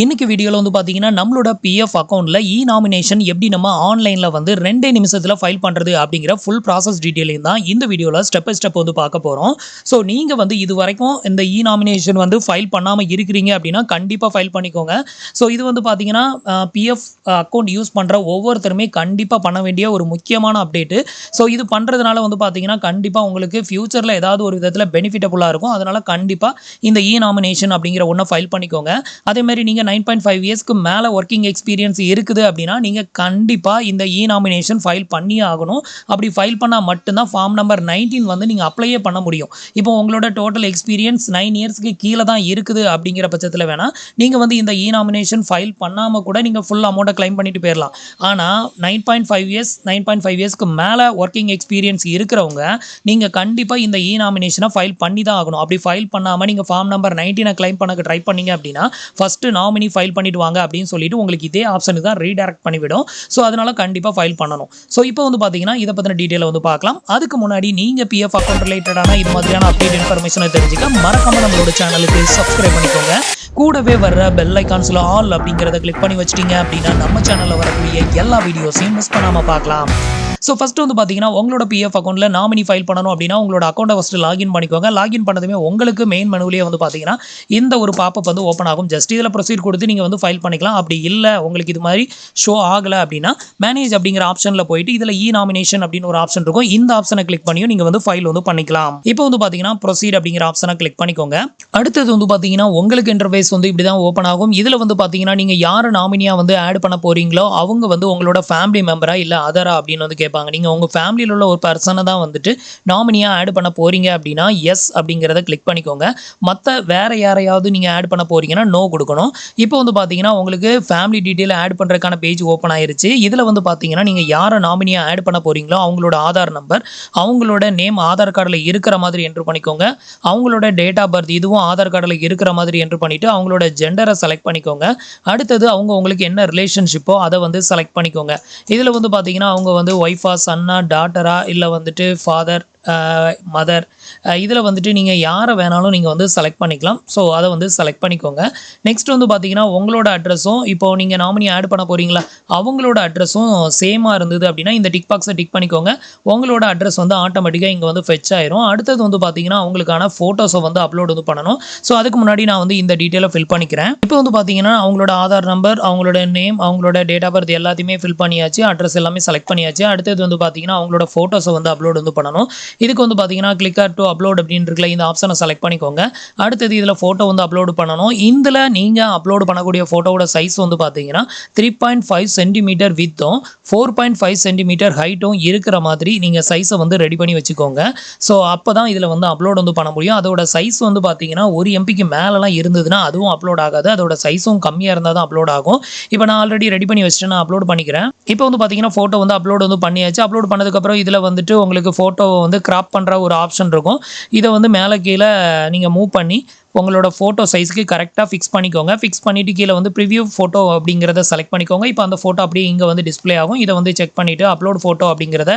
இன்னைக்கு வீடியோவில் வந்து பார்த்தீங்கன்னா நம்மளோட பிஎஃப் அக்கௌண்ட்டில் இ நாமினேஷன் எப்படி நம்ம ஆன்லைனில் வந்து ரெண்டே நிமிஷத்தில் ஃபைல் பண்ணுறது அப்படிங்கிற ஃபுல் ப்ராசஸ் டீட்டெயிலையும் தான் இந்த வீடியோவில் ஸ்டெப் பை ஸ்டெப் வந்து பார்க்க போகிறோம் ஸோ நீங்கள் வந்து இது வரைக்கும் இந்த இ நாமினேஷன் வந்து ஃபைல் பண்ணாமல் இருக்கிறீங்க அப்படின்னா கண்டிப்பாக ஃபைல் பண்ணிக்கோங்க. ஸோ இது வந்து பார்த்தீங்கன்னா பிஎஃப் அக்கௌண்ட் யூஸ் பண்ணுற ஒவ்வொருத்தருமே கண்டிப்பாக பண்ண வேண்டிய ஒரு முக்கியமான அப்டேட்டு ஸோ இது பண்ணுறதுனால வந்து பார்த்தீங்கன்னா கண்டிப்பாக உங்களுக்கு ஃப்யூச்சரில் ஏதாவது ஒரு விதத்தில் பெனிஃபிட்டபுளாக இருக்கும். அதனால் கண்டிப்பாக இந்த இ நாமினேஷன் அப்படிங்கிற ஒன்றை ஃபைல் பண்ணிக்கோங்க. அதேமாதிரி நீங்கள் நீங்கள் நைன் பாயிண்ட் ஃபைவ் இயர்ஸ்க்கு மேலே ஒர்க்கிங் எக்ஸ்பீரியன்ஸ் இருக்குது அப்படின்னா நீங்கள் கண்டிப்பாக இந்த இ நாமினேஷன் ஃபைல் பண்ணியே ஆகணும். அப்படி ஃபைல் பண்ணால் மட்டும்தான் ஃபார்ம் நம்பர் நைன்டீன் வந்து நீங்கள் அப்ளையே பண்ண முடியும். இப்போ உங்களோட டோட்டல் எக்ஸ்பீரியன்ஸ் நைன் இயர்ஸ்க்கு கீழே தான் இருக்குது அப்படிங்கிற பட்சத்தில் வேணால் நீங்கள் வந்து இந்த இ நாமினேஷன் ஃபைல் பண்ணாமல் கூட நீங்கள் ஃபுல் அமௌண்ட்டை க்ளைம் பண்ணிட்டு போயிடலாம் ஆனால் nine point five years nine point five இயர்ஸ்க்கு மேலே ஒர்க்கிங் எக்ஸ்பீரியன்ஸ் இருக்கிறவங்க நீங்கள் கண்டிப்பாக இந்த இ நாமினேஷனை ஃபைல் பண்ணி தான் ஆகணும். அப்படி ஃபைல் பண்ணாமல் நீங்கள் ஃபார்ம் நம்பர் நைன்டீனை கிளைம் பண்ணக்கு ட்ரை பண்ணீங்க அப்படின்னா ஃபஸ்ட்டு நாமினி ஃபைல் பண்ணிட்டு வாங்க அப்படின்னு சொல்லிட்டு உங்களுக்கு இதே ஆப்ஷனுக்கு தான் ரீடைரக்ட் பண்ணிவிடும். ஸோ அதனால கண்டிப்பாக ஃபைல் பண்ணணும். ஸோ இப்போ வந்து பார்த்தீங்கன்னா இதை பற்றின டீட்டெயில் வந்து பார்க்கலாம். அதுக்கு முன்னாடி நீங்கள் பிஎஃப் அக்கௌண்ட் ரிலேட்டடான இது மாதிரியான அப்டேட் இன்ஃபர்மேஷனை தெரிஞ்சுக்க மறக்காம நம்மளோட சேனலுக்கு சப்ஸ்கிரைப் பண்ணிக்கோங்க. கூடவே வர்ற பெல் ஐக்கான்ஸில் ஆல் அப்படிங்கிறத கிளிக் பண்ணி வச்சிட்டீங்க அப்படின்னா நம்ம சேனலில் வரக்கூடிய எல்லா வீடியோஸையும் மிஸ் பண்ணாமல் பார்க்கலாம். ஸோ ஃபஸ்ட்டு வந்து பார்த்தீங்கன்னா உங்களோட பிஎஃப் அக்கௌண்ட்டில் நாமினி ஃபைல் பண்ணணும் அப்படின்னா உங்களோட அக்கௌண்ட்டை ஃபஸ்ட்டு லாகின் பண்ணிக்கோங்க. லாகின் பண்ணதுமே உங்களுக்கு மெயின் மெனுவிலேயே வந்து பார்த்தீங்கன்னா இந்த ஒரு பாப்பப் வந்து ஓப்பன் ஆகும். ஜஸ்ட் இதில் ப்ரொசீட் கொடுத்து நீங்கள் வந்து ஃபைல் பண்ணிக்கலாம். அப்படி இல்லை உங்களுக்கு இது மாதிரி ஷோ ஆகலை அப்படின்னா மேனேஜ் அப்படிங்கிற ஆப்ஷனில் போயிட்டு இதில் இ நாமினேஷன் அப்படின்னு ஒரு ஆப்ஷன் இருக்கும். இந்த ஆப்ஷனை கிளிக் பண்ணியும் நீங்கள் வந்து ஃபைல் வந்து பண்ணிக்கலாம். இப்போ வந்து பார்த்தீங்கன்னா ப்ரொசீட் அப்படிங்கிற ஆப்ஷனை கிளிக் பண்ணிக்கோங்க. அடுத்தது வந்து பார்த்தீங்கன்னா உங்களுக்கு இன்டர்ஃபேஸ் வந்து இப்படி தான் ஓப்பன் ஆகும். இதில் வந்து பார்த்தீங்கன்னா நீங்கள் யார் நாமினியாக வந்து ஆட் பண்ண போகிறீங்களோ அவங்க வந்து உங்களோட ஃபேமிலி மெம்பரா இல்லை அதரா அப்படின்னு வந்து கேட்பாங்க. நீங்கள் உங்கள் ஃபேமிலியில் உள்ள ஒரு பர்சனை தான் வந்துட்டு நாமினியாக ஆட் பண்ண போகிறீங்க அப்படின்னா எஸ் அப்படிங்கிறத கிளிக் பண்ணிக்கோங்க. மற்ற வேறு யாரையாவது நீங்கள் ஆட் பண்ண போகிறீங்கன்னா நோ கொடுக்கணும். இப்போ வந்து பார்த்தீங்கன்னா உங்களுக்கு ஃபேமிலி டீட்டெயில் ஆட் பண்ணுறதுக்கான பேஜ் ஓப்பன் ஆயிருச்சு. இதில் வந்து பார்த்தீங்கன்னா நீங்கள் யாரை நாமினியாக ஆட் பண்ண போகிறீங்களோ அவங்களோட ஆதார் நம்பர் அவங்களோட நேம் ஆதார் கார்டில் இருக்கிற மாதிரி என்ட்ரு பண்ணிக்கோங்க. அவங்களோட டேட் ஆஃப் பர்த் இதுவும் ஆதார் கார்டில் இருக்கிற மாதிரி என்ட்ரு பண்ணிவிட்டு அவங்களோட ஜெண்டரை செலக்ட் பண்ணிக்கோங்க. அடுத்தது அவங்க உங்களுக்கு என்ன ரிலேஷன்ஷிப்போ அதை வந்து செலக்ட் பண்ணிக்கோங்க. இதில் வந்து பார்த்தீங்கன்னா அவங்க வந்து ஒய்ஃபா சன்னா டாட்டரா இல்லை வந்துட்டு ஃபாதர் மதர் இதில் வந்துட்டு நீங்கள் யாரை வேணாலும் நீங்கள் வந்து செலக்ட் பண்ணிக்கலாம். ஸோ அதை வந்து செலக்ட் பண்ணிக்கோங்க. நெக்ஸ்ட் வந்து பார்த்தீங்கன்னா உங்களோட அட்ரஸும் இப்போ நீங்கள் நாமினி ஆட் பண்ண போகிறீங்களா அவங்களோட அட்ரஸும் சேமாக இருந்தது அப்படின்னா இந்த டிக் பாக்ஸை டிக் பண்ணிக்கோங்க. உங்களோட அட்ரஸ் வந்து ஆட்டோமேட்டிக்காக இங்கே வந்து ஃபெச் ஆயிரும். அடுத்தது வந்து பார்த்தீங்கன்னா அவங்களுக்கான ஃபோட்டோஸை வந்து அப்லோட் வந்து பண்ணணும். ஸோ அதுக்கு முன்னாடி நான் வந்து இந்த டீட்டெயிலை ஃபில் பண்ணிக்கிறேன். இப்போ வந்து பார்த்தீங்கன்னா அவங்களோட ஆதார் நம்பர் அவங்களோட நேம் அவங்களோட டேட் ஆஃப் பர்த் எல்லாத்தையுமே ஃபில் பண்ணியாச்சு. அட்ரஸ் எல்லாமே செலக்ட் பண்ணியாச்சு. அடுத்தது வந்து பார்த்தீங்கன்னா அவங்களோட ஃபோட்டோஸை வந்து அப்லோட் வந்து பண்ணணும். இதுக்கு வந்து பார்த்தீங்கன்னா கிளிக்கர் டு அப்லோட் அப்படின்னு இருக்குல்ல இந்த ஆப்ஷனை செலக்ட் பண்ணிக்கோங்க. அடுத்தது இதில் ஃபோட்டோ வந்து அப்லோடு பண்ணணும். இதில் நீங்கள் அப்லோடு பண்ணக்கூடிய ஃபோட்டோவோட சைஸ் வந்து பார்த்தீங்கன்னா த்ரீ பாயிண்ட் ஃபைவ் சென்டிமீட்டர் வித்தும் ஃபோர் பாயிண்ட் ஃபைவ் சென்டிமீட்டர் ஹைட்டும் இருக்கிற மாதிரி நீங்கள் சைஸை வந்து ரெடி பண்ணி வச்சுக்கோங்க. ஸோ அப்போ தான் இதில் வந்து அப்லோட் வந்து பண்ண முடியும். அதோட சைஸ் வந்து பார்த்தீங்கன்னா ஒரு எம்பிக்கு மேலெலாம் இருந்ததுன்னா அதுவும் அப்லோட் ஆகாது. அதோட சைஸும் கம்மியாக இருந்தால் தான் அப்லோட் ஆகும். இப்போ நான் ஆல்ரெடி ரெடி பண்ணி வச்சுட்டு நான் அப்லோட் பண்ணிக்கிறேன். இப்போ வந்து பார்த்தீங்கன்னா ஃபோட்டோ வந்து அப்லோட் வந்து பண்ணியாச்சு. அப்லோட் பண்ணதுக்கப்புறம் இதில் வந்துட்டு உங்களுக்கு ஃபோட்டோவை வந்து கிராப் பண்ணுற ஒரு ஆப்ஷன் இருக்கும். இதை வந்து மேலே கீழே நீங்கள் மூவ் பண்ணி உங்களோட ஃபோட்டோ சைஸ்க்கு கரெக்டாக ஃபிக்ஸ் பண்ணிக்கோங்க. ஃபிக்ஸ் பண்ணிவிட்டு கீழே வந்து ப்ரிவியூ ஃபோட்டோ அப்படிங்கிறத செலக்ட் பண்ணிக்கோங்க. இப்போ அந்த ஃபோட்டோ அப்படியே இங்கே வந்து டிஸ்ப்ளே ஆகும். இதை வந்து செக் பண்ணிவிட்டு அப்லோட் ஃபோட்டோ அப்படிங்கிறத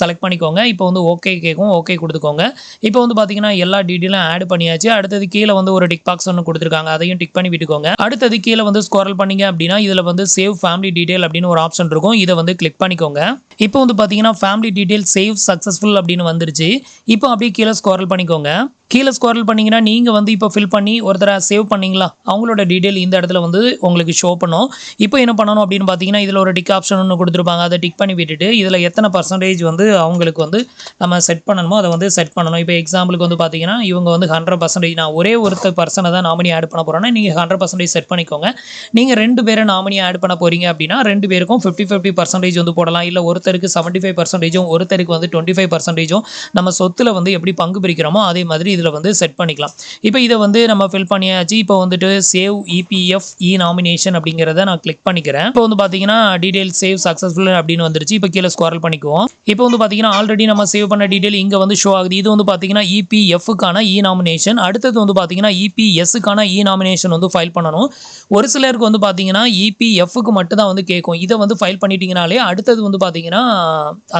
செலக்ட் பண்ணிக்கோங்க. இப்போ வந்து ஓகே கேட்கும். ஓகே கொடுத்துக்கோங்க. இப்போ வந்து பார்த்தீங்கன்னா எல்லா டீட்டெயிலும் ஆட் பண்ணியாச்சு. அடுத்தது கீழே வந்து ஒரு டிக் பாக்ஸ் ஒன்று கொடுத்துருக்காங்க. அதையும் டிக் பண்ணி விட்டுக்கோங்க. அடுத்தது கீழே வந்து ஸ்கோரல் பண்ணீங்க அப்படின்னா இதில் வந்து சேவ் ஃபேமிலி டீட்டெயில் அப்படின்னு ஒரு ஆப்ஷன் இருக்கும். இதை வந்து கிளிக் பண்ணிக்கோங்க. இப்போ வந்து பார்த்தீங்கன்னா ஃபேமிலி டீட்டெயில் சேவ் சக்ஸஸ்ஃபுல் அப்படின்னு வந்துருச்சு. இப்போ அப்படியே கீழே ஸ்கோரல் பண்ணிக்கோங்க. கீழே ஸ்கோரல் பண்ணிங்கன்னா நீங்கள் வந்து இப்போ ஃபில் பண்ணி ஒருத்தரை சேவ் பண்ணீங்களா? அவங்களோட டீட்டெயில் இந்த இடத்துல வந்து உங்களுக்கு ஷோ பண்ணும். இப்போ என்ன பண்ணணும் அப்படின்னு பார்த்தீங்கன்னா இதில் ஒரு டிக் ஆப்ஷன் ஒன்று கொடுத்துருப்பாங்க. அதை டிக் பண்ணி விட்டுட்டு இதில் எத்தனை பர்சன்டேஜ் வந்து அவங்களுக்கு வந்து நம்ம செட் பண்ணணுமோ அதை வந்து செட் பண்ணணும். இப்போ எக்ஸாம்பிளுக்கு வந்து பார்த்தீங்கன்னா இவங்க வந்து ஹண்ட்ரட் பர்சன்டேஜ் நான் ஒரே ஒருத்தர் பர்சனை தான் நாமினி ஆட் பண்ண போகிறேன்னா நீங்கள் ஹண்ட்ரட் பர்சன்டேஜ் செட் பண்ணிக்கோங்க. நீங்கள் ரெண்டு பேரை நாமினி ஆட் பண்ண போகிறீங்க அப்படின்னா ரெண்டு பேருக்கும் ஃபிஃப்டி ஃபிஃப்டி பர்சன்டேஜ் வந்து போடலாம். இல்லை ஒருத்தருக்கு செவன்ட்டி ஃபைவ் பர்சன்டேஜும் ஒருத்தருக்கு வந்து டுவெண்ட்டி ஃபைவ் பர்சன்டேஜும் நம்ம சொத்தில் வந்து எப்படி பங்கு பிரிக்கிறோமோ அதே மாதிரி இதில் வந்து செட் பண்ணிக்கலாம். இப்போ இதை வந்து நம்ம ஃபில் பண்ணியாச்சு இப்போ வந்துட்டு சேவ் இபிஎஃப் இ நாமினேஷன் அப்படிங்கிறத நான் கிளிக் பண்ணிக்கிறேன். இப்போ வந்து பார்த்தீங்கன்னா டீடைல் சேவ் சக்ஸஸ்ஃபுல் அப்படின்னு வந்துருச்சு. இப்போ கீழே ஸ்குவாரல் பண்ணிக்குவோம். இப்போ வந்து பார்த்தீங்கன்னா ஆல்ரெடி நம்ம சேவ் பண்ண டீடைல் இங்கே வந்து ஷோ ஆகுது. இது வந்து பார்த்தீங்கன்னா இபிஎஃப்க்கான இ நாமினேஷன் அடுத்தது வந்து பார்த்தீங்கன்னா இபிஎஸ்ஸுக்கான இ நாமினேஷன் வந்து ஃபைல் பண்ணணும். ஒரு சிலருக்கு வந்து பார்த்தீங்கன்னா இபிஎஃப்க்கு மட்டும் தான் வந்து கேட்கும். இதை வந்து ஃபைல் பண்ணிட்டீங்கனாலே அடுத்தது வந்து பார்த்தீங்கன்னா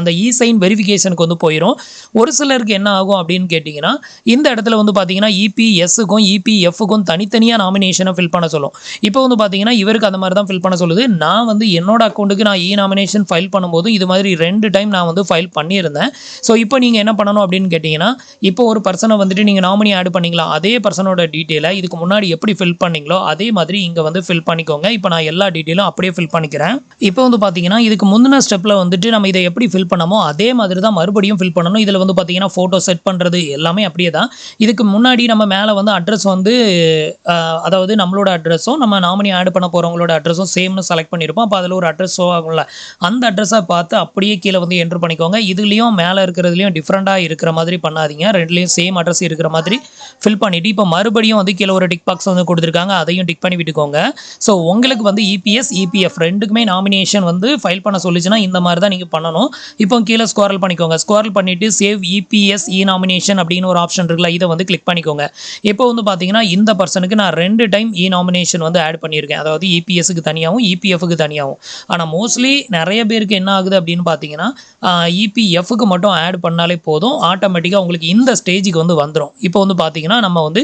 அந்த இ சைன் வெரிஃபிகேஷனுக்கு வந்து போயிடும் ஒரு சிலருக்கு என்ன ஆகும் அப்படின்னு கேட்டிங்கன்னா இந்த இடத்துல வந்து பார்த்தீங்கன்னா இபிஎஸ்க்கு இபிஎஸ்ஸுக்கும் இபிஎஃப்க்கும் தனித்தனியாக நாமினேஷனை ஃபில் பண்ண சொல்லும். இப்போ வந்து பார்த்தீங்கன்னா இவருக்கு அந்த மாதிரி தான் ஃபில் பண்ண சொல்லுது. நான் வந்து என்னோட அக்கௌண்ட்டுக்கு நான் இ நாமினேஷன் ஃபைல் பண்ணும்போது இது மாதிரி ரெண்டு டைம் நான் வந்து ஃபைல் பண்ணியிருந்தேன். ஸோ இப்போ நீங்கள் என்ன பண்ணணும் அப்படின்னு கேட்டிங்கன்னா இப்போ ஒரு பர்சனை வந்துட்டு நீங்கள் நாமினி ஆட் பண்ணிக்கலாம் அதே பர்சனோட டீட்டெயிலை இதுக்கு முன்னாடி எப்படி ஃபில் பண்ணீங்களோ அதே மாதிரி இங்கே வந்து ஃபில் பண்ணிக்கோங்க. இப்போ நான் எல்லா டீட்டெயிலும் அப்படியே ஃபில் பண்ணிக்கிறேன். இப்போ வந்து பார்த்தீங்கன்னா இதுக்கு முந்தின ஸ்டெப்பில் வந்துட்டு நம்ம இதை எப்படி ஃபில் பண்ணமோ அதே மாதிரி தான் மறுபடியும் ஃபில் பண்ணணும். இதில் வந்து பார்த்தீங்கன்னா ஃபோட்டோ செட் பண்ணுறது எல்லாமே அப்படியே தான் இதுக்கு முன்னாடி நம்ம மேலே வந்து அட்ரஸ் வந்து அதாவது நம்மளோட அட்ரஸும் நம்ம நாமினி ஆட் பண்ண போகிறவங்களோட அட்ரஸும் சேம்னு செலக்ட் பண்ணியிருப்போம் அப்போ அதில் ஒரு அட்ரஸ் ஷோ ஆகும்ல. அந்த அட்ரஸை பார்த்து அப்படியே கீழே வந்து என்ட்ரு பண்ணிக்கோங்க. இதுலேயும் மேலே இருக்கிறதுலையும் டிஃப்ரெண்ட்டாக இருக்கிற மாதிரி பண்ணாதீங்க. ரெண்டுலேயும் சேம் அட்ரஸ் இருக்கிற மாதிரி ஃபில் பண்ணிவிட்டு இப்போ மறுபடியும் வந்து கீழே ஒரு டிக் பாக்ஸ் வந்து கொடுத்துருக்காங்க. அதையும் டிக் பண்ணி விட்டுக்கோங்க. ஸோ உங்களுக்கு வந்து இபிஎஸ் இபிஎஃப் ரெண்டுக்குமே நாமினேஷன் வந்து ஃபைல் பண்ண சொல்லிச்சுன்னா இந்த மாதிரி தான் நீங்கள் பண்ணணும். இப்போ கீழே ஸ்குவாரல் பண்ணிக்கோங்க. ஸ்குவாரல் பண்ணிவிட்டு சேவ் இபிஎஸ் இ நாமினேஷன் அப்படின்னு ஒரு ஆப்ஷன் இருக்குல்ல இதை வந்து கிளிக் பண்ணிக்கோங்க. இப்போ வந்து பார்த்தீங்கன்னா இந்த பர்சனுக்கு நான் ரெண்டு டைம் இ நாமினேஷன் வந்து ஆட் பண்ணியிருக்கேன். அதாவது இபிஎஸ்க்கு தனியாகவும் இபிஎஃப்க்கு தனியாகவும் ஆனால் மோஸ்ட்லி நிறைய பேருக்கு என்ன ஆகுது அப்படின்னு பார்த்தீங்கன்னா இபிஎஃப்க்கு மட்டும் ஆட் பண்ணாலே போதும். ஆட்டோமேட்டிக்காக உங்களுக்கு இந்த ஸ்டேஜுக்கு வந்து வந்துடும் இப்போ வந்து பார்த்தீங்கன்னா நம்ம வந்து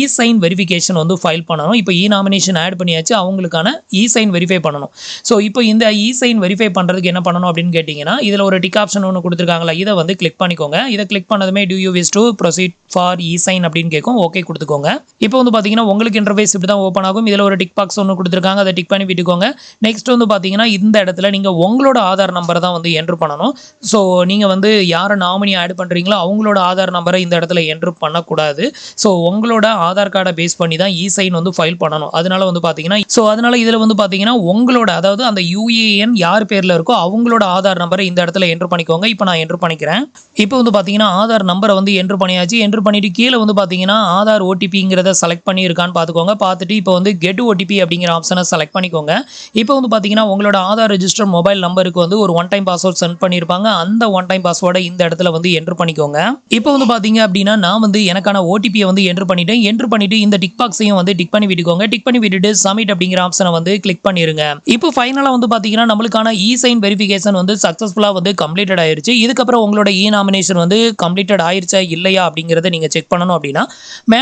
இ சைன் வெரிஃபிகேஷன் வந்து ஃபைல் பண்ணணும். இப்போ இ நாமினேஷன் ஆட் பண்ணியாச்சு அவங்களுக்கான இ சைன் வெரிஃபை பண்ணணும். ஸோ இப்போ இந்த இ சைன் வெரிஃபை பண்ணுறதுக்கு என்ன பண்ணணும் அப்படின்னு கேட்டிங்கன்னா இதில் ஒரு டிக் ஆப்ஷன் ஒன்று கொடுத்துருக்காங்களா இதை வந்து கிளிக் பண்ணிக்கோங்க. இதை கிளிக் பண்ணதுமே do you wish to proceed for e sign அப்படின்னு கேட்கும். ஓகே கொடுத்துக்கோங்க. இப்போ வந்து பார்த்தீங்கன்னா உங்களுக்கு இன்டர்ஃபேஸ் இப்படி தான் ஓப்பன் ஆகும். இதில் ஒரு டிக் பாக்ஸ் ஒன்று கொடுத்துருக்காங்க. அதை டிக் பண்ணி விட்டுக்கோங்க. நெக்ஸ்ட் வந்து பார்த்தீங்கன்னா இந்த இடத்துல நீங்கள் உங்களோட ஆதார் நம்பரை தான் வந்து என்ட்ரு பண்ணணும். ஸோ நீங்கள் வந்து யாரை நாமினி ஆட் பண்ணுறீங்களோ அவங்களோட ஆதார் நம்பரை இந்த இடத்துல என்ட்ரு பண்ணக்கூடாது. ஸோ உங்களோட ஆதார் கார்டை பேஸ் பண்ணி தான் இ சைன் வந்து ஃபைல் பண்ணணும். அதனால வந்து பார்த்தீங்கன்னா ஸோ அதனால இதில் வந்து பார்த்தீங்கன்னா உங்களோட அதாவது அந்த யூஏஎன் யார் பேரில் இருக்கோ அவங்களோட ஆதார் நம்பரை இந்த இடத்துல என்ட்ரு பண்ணிக்கோங்க. இப்போ நான் என்ட்ரு பண்ணிக்கிறேன். இப்போ வந்து பார்த்தீங்கன்னா ஆதார் நம்பரை வந்து என்ட்ரு பண்ணியாச்சு. என்ட்ரு பண்ணிட்டு கீழே வந்து பார்த்தீங்கன்னா ஆதார் ஓடிபிங்கிறத செலக்ட் பண்ணியிருக்கான்னு பார்த்துக்கோங்க. பார்த்துட்டு இப்போ வந்து கெட் ஓடிபி அப்படிங்கிற ஆப்ஷனை செலக்ட் பண்ணிக்கோங்க. இப்போ வந்து பார்த்தீங்கன்னா உங்களோட ஆதார் ரெஜிஸ்டர் மொபைல் நம்பருக்கு வந்து ஒரு ஒன் டைம் பாஸ்வேர்ட் சென்ட் பண்ணியிருப்பாங்க. அந்த ஒன் டைம் பாஸ்வேர்டை இந்த இடத்துல வந்து என்ட்ரு பண்ணிக்கோங்க. இப்போ வந்து பார்த்தீங்க அப்படின்னா நான் வந்து எனக்கான ஓடிபியை வந்து என்ட்ரு பண்ணிட்டேன். என்ட்ரு பண்ணிட்டு இந்த டிக் பாக்ஸையும் வந்து டிக் பண்ணி விட்டுக்கோங்க. டிக் பண்ணி விட்டுட்டு சமிட் அப்படிங்கிற ஆப்ஷனை வந்து கிளிக் பண்ணிருங்க. இப்போ ஃபைனலாக வந்து பார்த்தீங்கன்னா நம்மளுக்கான இ சைன் வெரிஃபிகேஷன் வந்து சக்ஸஸ்ஃபுல்லாக வந்து கம்ப்ளீட்டட் ஆயிருச்சு. இதுக்கப்புறம் உங்களோட இ நாமினேஷன் வந்து கம்ப்ளீட்டட் ஆயிருச்சா இல்லையா அப்படிங்கிறத நீங்கள் செக் பண்ணணும் அப்படின்னா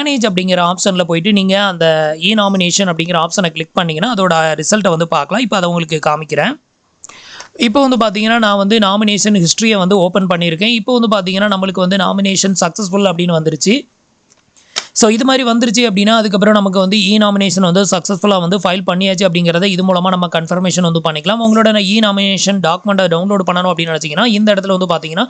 மேனேஜ் அப்படிங்கிற ஆப்ஷனில் போயிட்டு நீங்கள் அந்த e இ நாமினேஷன் அப்படிங்கிற ஆப்ஷனை கிளிக் பண்ணிங்கன்னா அதோட ரிசல்ட்டை வந்து பார்க்கலாம். இப்போ அதை உங்களுக்கு காமிக்கிறேன். இப்போ வந்து பார்த்தீங்கன்னா நான் வந்து நாமினேஷன் ஹிஸ்ட்ரியை வந்து ஓப்பன் பண்ணியிருக்கேன். இப்போ வந்து பார்த்தீங்கன்னா நம்மளுக்கு வந்து நாமினேஷன் சக்ஸஸ்ஃபுல் அப்படின்னு வந்துருச்சு. ஸோ இது மாதிரி வந்துருச்சு அப்படின்னா அதுக்கப்புறம் நமக்கு வந்து e இ நாமினேஷன் வந்து சக்ஸஸ்ஃபுல்லாக வந்து ஃபைல் பண்ணியாச்சு அப்படிங்கிறத இது மூலமாக நம்ம கன்ஃபர்மேஷன் வந்து பண்ணிக்கலாம். உங்களோட இ நாமினேஷன் டாக்குமெண்ட்டை டவுன்லோட் பண்ணணும் அப்படின்னு நினச்சிங்கன்னா இந்த இடத்துல வந்து பார்த்தீங்கன்னா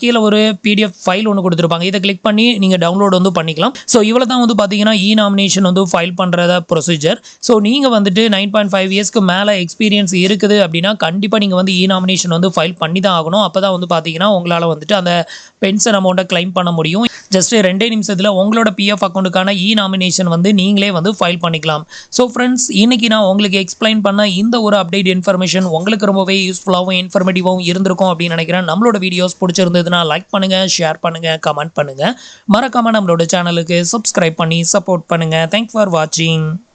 கீழே ஒரு பிடிஎஃப் ஃபைல் ஒன்று கொடுத்துருப்பாங்க. இதை கிளிக் பண்ணி நீங்கள் டவுன்லோட் வந்து பண்ணிக்கலாம். ஸோ இவ்வளோ தான் வந்து பார்த்தீங்கன்னா இ e நாமினேஷன் வந்து ஃபைல் பண்ணுறத ப்ரொசீஜர் ஸோ நீங்கள் வந்துட்டு நைன் பாயிண்ட் ஃபைவ் இயர்ஸ்க்கு மேலே எக்ஸ்பீரியன்ஸ் இருக்குது அப்படின்னா கண்டிப்பாக நீங்கள் வந்து e இ நாமினேஷன் வந்து ஃபைல் பண்ணி தான் ஆகணும். அப்போ தான் வந்து பார்த்தீங்கன்னா உங்களால் வந்துட்டு அந்த பென்ஷன் அமௌண்ட்டை க்ளைம் பண்ண முடியும். ஜஸ்ட் ரெண்டே நிமிஷத்தில் உங்களோட பிஎஃப் அக்கௌண்ட்டுக்கான இ நாமினேஷன் வந்து நீங்களே வந்து ஃபைல் பண்ணிக்கலாம். ஸோ ஃப்ரெண்ட்ஸ் இன்னைக்கு நான் உங்களுக்கு எக்ஸ்பிளைன் பண்ண இந்த ஒரு அப்டேட் இன்ஃபர்மேஷன் உங்களுக்கு ரொம்பவே யூஸ்ஃபுல்லாகவும் இன்ஃபர்மேட்டிவாகவும் இருந்திருக்கும் அப்படின்னு நினைக்கிறேன். நம்மளோட வீடியோஸ் பிடிச்சிருந்ததுன்னா லைக் பண்ணுங்கள் ஷேர் பண்ணுங்கள் கமெண்ட் பண்ணுங்கள் மறக்காமல் நம்மளோட சேனலுக்கு சப்ஸ்கிரைப் பண்ணி சப்போர்ட் பண்ணுங்கள் தேங்க்ஸ் ஃபார் வாட்சிங்